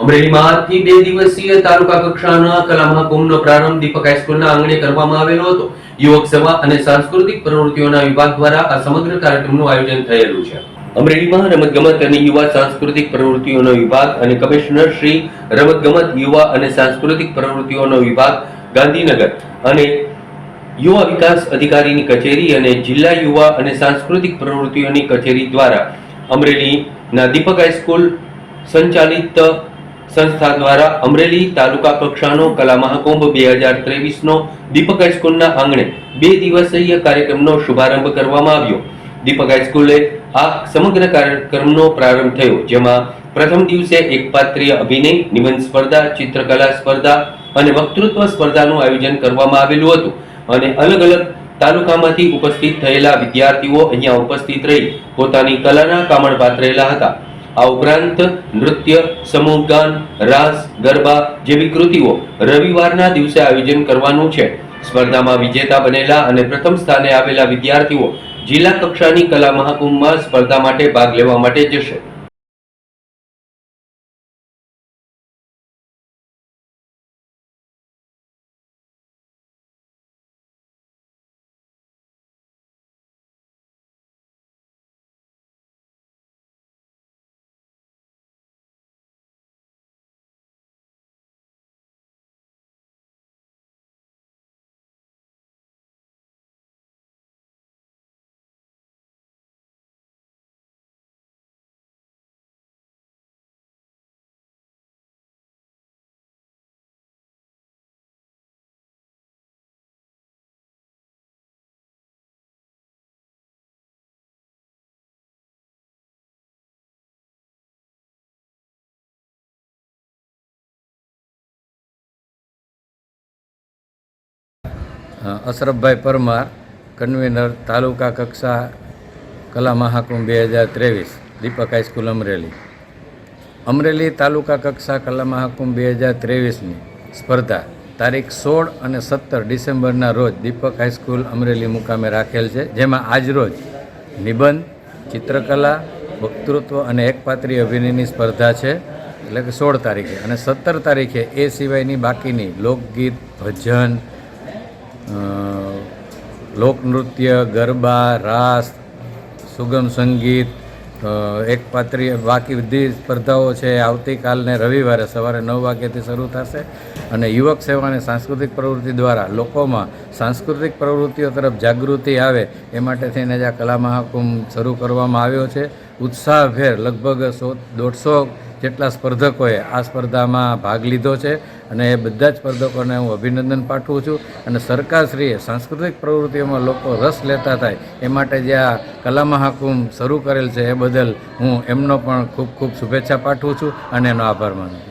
અમરેલીમાં આજથી બે દિવસીય તાલુકા કક્ષાના કલા મહાકુંભનો પ્રારંભ દીપક હાઈસ્કૂલના આંગણે કરવામાં આવેલો હતો. યુવક સભા અને સાંસ્કૃતિક પ્રવૃત્તિઓના વિભાગ દ્વારા આ સમગ્ર કાર્યક્રમનું આયોજન થયેલું છે. અમરેલીમાં રમતગમત અને યુવા સાંસ્કૃતિક પ્રવૃત્તિઓનો વિભાગ અને કમિશનર શ્રી રમતગમત, યુવા અને સાંસ્કૃતિક પ્રવૃત્તિઓનો વિભાગ ગાંધીનગર અને યુવા વિકાસ અધિકારીની કચેરી અને જિલ્લા યુવા અને સાંસ્કૃતિક પ્રવૃત્તિઓની કચેરી દ્વારા અમરેલીના દીપક હાઈસ્કૂલ સંચાલિત સંસ્થા દ્વારા અમરેલી તાલુકા કક્ષાનો કલા મહાકુંભ બે હજાર ત્રેવીસનો દીપક હાઈસ્કૂલના આંગણે બે દિવસીય કાર્યક્રમનો શુભારંભ કરવામાં આવ્યો. દીપક હાઈસ્કૂલે આ સમગ્ર કાર્યક્રમનો પ્રારંભ થયો, જેમાં પ્રથમ દિવસે એકપાત્રીય અભિનય, નિબંધ સ્પર્ધા, ચિત્રકલા સ્પર્ધા અને વક્તૃત્વ સ્પર્ધાનું આયોજન કરવામાં આવેલું હતું. અને અલગ અલગ તાલુકામાંથી ઉપસ્થિત થયેલા વિદ્યાર્થીઓ અહીંયા ઉપસ્થિત રહી પોતાની કલાના કામણ પાથરેલા હતા. આ ઉપરાંત નૃત્ય સમૂહગાન રાસ, ગરબા જેવી કૃતિઓ રવિવારના દિવસે આયોજન કરવાનું છે. સ્પર્ધામાં વિજેતા બનેલા અને પ્રથમ સ્થાને આવેલા વિદ્યાર્થીઓ જિલ્લા કક્ષાની કલા મહાકુંભમાં સ્પર્ધા માટે ભાગ લેવા માટે જશે. અશરફભાઈ પરમાર, કન્વીનર, તાલુકા કક્ષા, કલા મહાકુંભ બે હજાર ત્રેવીસ, દીપક હાઈસ્કૂલ અમરેલી. અમરેલી તાલુકા કક્ષા કલા મહાકુંભ બે હજાર ત્રેવીસની સ્પર્ધા તારીખ સોળ અને સત્તર ડિસેમ્બરના રોજ દીપક હાઈસ્કૂલ અમરેલી મુકામે રાખેલ છે, જેમાં આજરોજ નિબંધ, ચિત્રકલા, વક્તૃત્વ અને એકપાત્રી અભિનયની સ્પર્ધા છે, એટલે કે સોળ તારીખે. અને સત્તર તારીખે એ સિવાયની બાકીની લોકગીત, ભજન લોકનૃત્ય, ગરબા, રાસ, સુગમ સંગીત એક એકપાત્રીય બાકી બધી સ્પર્ધાઓ છે આવતીકાલને રવિવારે સવારે નવ વાગ્યાથી શરૂ થશે. અને યુવક સેવા સાંસ્કૃતિક પ્રવૃત્તિ દ્વારા લોકોમાં સાંસ્કૃતિક પ્રવૃત્તિઓ તરફ જાગૃતિ આવે એ માટે થઈને જ આ કલા મહાકુંભ શરૂ કરવામાં આવ્યો છે. ઉત્સાહભેર લગભગ સો, દોઢસો જેટલા સ્પર્ધકોએ આ સ્પર્ધામાં ભાગ લીધો છે અને એ બધા જ સ્પર્ધકોને હું અભિનંદન પાઠવું છું અને સરકારશ્રીએ સાંસ્કૃતિક પ્રવૃત્તિઓમાં લોકો રસ લેતા થાય એ માટે જે આ કલા મહાકુંભ શરૂ કરેલ છે એ બદલ હું એમનો પણ ખૂબ ખૂબ શુભેચ્છા પાઠવું છું અને એનો આભાર માનું છું.